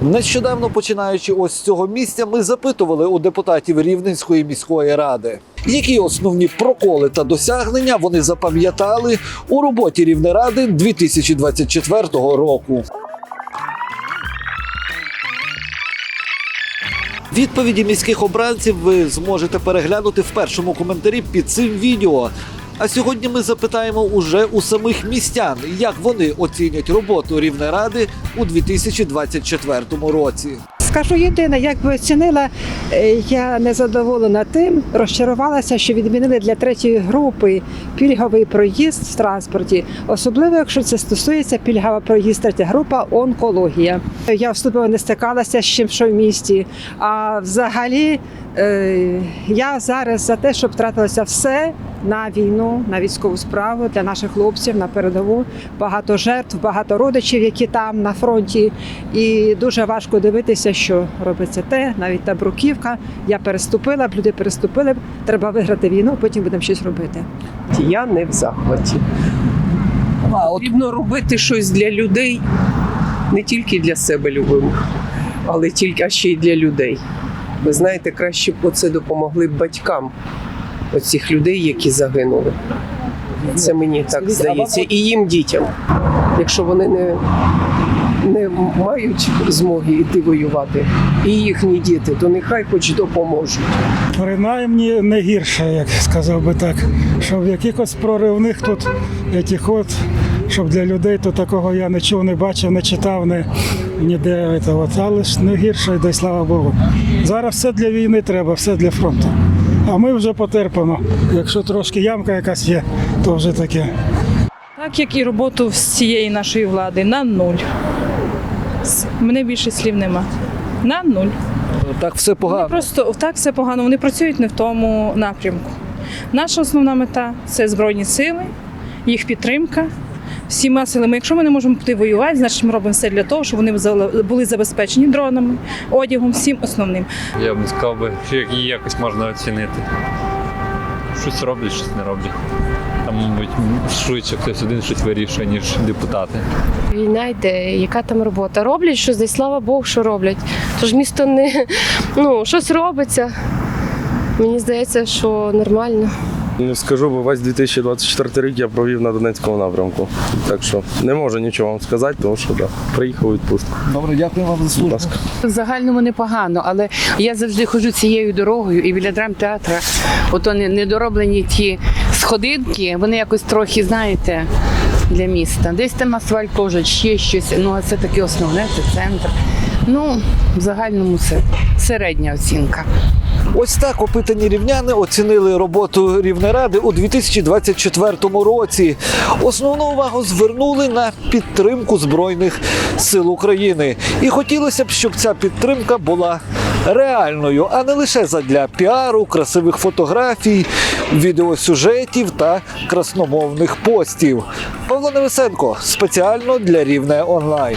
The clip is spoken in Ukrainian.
Нещодавно починаючи ось з цього місця, ми запитували у депутатів Рівненської міської ради, які основні проколи та досягнення вони запам'ятали у роботі Рівнеради 2024 року. Відповіді міських обранців ви зможете переглянути в першому коментарі під цим відео. А сьогодні ми запитаємо уже у самих містян, як вони оцінять роботу Рівнеради у 2024 році. Скажу єдине, як би оцінила, е, я не задоволена тим, розчарувалася, що відмінили для третьої групи пільговий проїзд в транспорті, особливо якщо це стосується пільгова проїзд третя група онкологія. Я вступила не стикалася з чим, що в місті. А взагалі я зараз за те, щоб втратилося все на війну, на військову справу для наших хлопців на передову. Багато жертв, багато родичів, які там на фронті. І дуже важко дивитися, що робиться те, навіть та бруківка. Я переступила б, люди переступили б. Треба виграти війну, потім будемо щось робити. Я не в захваті. А от Потрібно робити щось для людей, не тільки для себе любимих, але тільки а ще й для людей. Ви знаєте, краще б оце допомогли б батькам оцих людей, які загинули. Це мені так здається, і їм дітям. Якщо вони не, не мають змоги йти воювати, і їхні діти, то нехай хоч допоможуть. Принаймні не гірше, як сказав би так. Щоб якихось проривних тут яких от, щоб для людей то такого я не чув, не бачив, не читав, не ніде. От. Але ж не гірше, йде, слава Богу. Зараз все для війни треба, все для фронту. А ми вже потерпимо. Якщо трошки ямка якась є, то вже таке. Так як і роботу всієї нашої влади на нуль. Мене більше слів нема. На нуль. так все Вони погано. просто так все погано. Вони працюють не в тому напрямку. Наша основна мета це збройні сили, їх підтримка. Всіма силами, якщо ми не можемо піти воювати, значить ми робимо все для того, щоб вони були забезпечені дронами, одягом, всім основним. Я б не сказав би, що її якось можна оцінити. Щось роблять, щось не роблять. Там, мабуть, швидше хтось один щось вирішує, ніж депутати. Війна йде, яка там робота? Роблять щось, десь слава Богу, що роблять. Тож місто не ну, щось робиться. Мені здається, що нормально. Не скажу, бо весь 2024 рік я провів на Донецькому напрямку. Так що не можу нічого вам сказати, тому що да, приїхав у відпустку. Добре, дякую вам за службу. В загальному непогано, але я завжди ходжу цією дорогою і біля драмтеатра, ото не- недороблені ті сходинки, вони якось трохи, знаєте, для міста. Десь там асфальт теж, ще щось. Ну, а це таке основне, це центр. Ну, в загальному це середня оцінка. Ось так опитані рівняни оцінили роботу Рівнеради у 2024 році. Основну увагу звернули на підтримку Збройних сил України. І хотілося б, щоб ця підтримка була реальною, а не лише задля піару, красивих фотографій, відеосюжетів та красномовних постів. Павло Невесенко спеціально для Рівне онлайн.